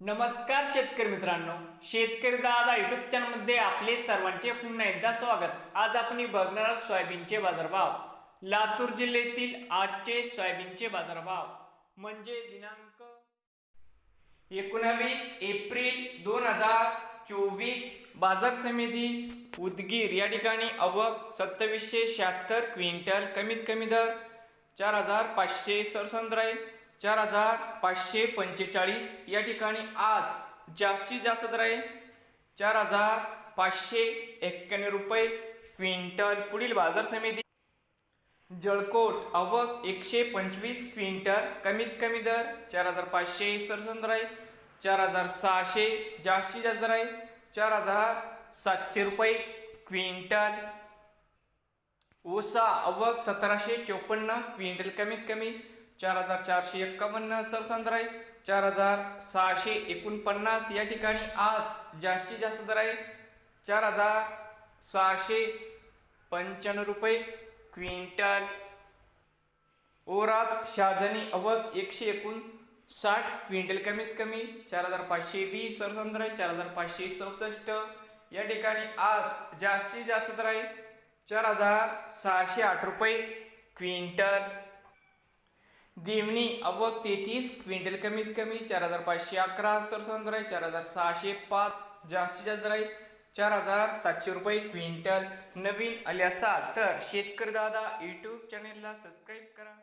नमस्कार शेतकरी मित्रांनो शेतकरी दादा युट्यूब चॅनलमध्ये आपले सर्वांचे पुन्हा एकदा स्वागत. आज आपण बघणार आहोत सोयाबीनचे बाजारभाव. लातूर जिल्ह्यातील आजचे सोयाबीनचे बाजारभाव. म्हणजे दिनांक एकोणावीस एप्रिल दोन हजार चोवीस बाजार समिती उदगीर. या ठिकाणी अवक सत्तावीसशे शहात्तर क्विंटल कमीत कमी दर चार हजार पाचशे सरसंद्र चार हजार पाचशे पंचेचाळीस या ठिकाणी आज जास्तीत जास्त दर आहे. चार हजार पाचशे एक्क्याण्णव रुपये क्विंटल पुढील बाजार समिती. जळकोट आवक एकशे पंचवीस क्विंटल कमीत कमी दर. चार हजार पाचशे सरसंद आहे चार हजार सहाशे जास्तीत जास्त दर आहे चार हजार सातशे रुपये क्विंटल. ओसा आवक सतराशे चोपन्न क्विंटल कमीत कमी. चार हजार चारशे एक्कावन्न सरसंद्र आहे चार हजार सहाशे एकोणपन्नास या ठिकाणी आज जास्तीत जास्त दर आहे. चार हजार सहाशे पंच्याण्णव रुपये. क्विंटल ओरात शाहजनी अवक एकशे एकूण साठ क्विंटल कमीत कमी चार हजार पाचशे वीस सरसंद्र आहे चार हजार पाचशे चौसष्ट. या ठिकाणी आज जास्तीत जास्त दर आहे. चार हजार सहाशे आठ रुपये. क्विंटल देवणी अवक तेहतीस क्विंटल कमीत कमी चार हजार पाचशे अकरा सरसंद्र आहे चार हजार सहाशे पाच जास्तीत जास्त दर आहे चार हजार सातशे रुपये क्विंटल. नवीन आले असाल तर शेतकरी दादा यूट्यूब चॅनेलला सबस्क्राईब करा.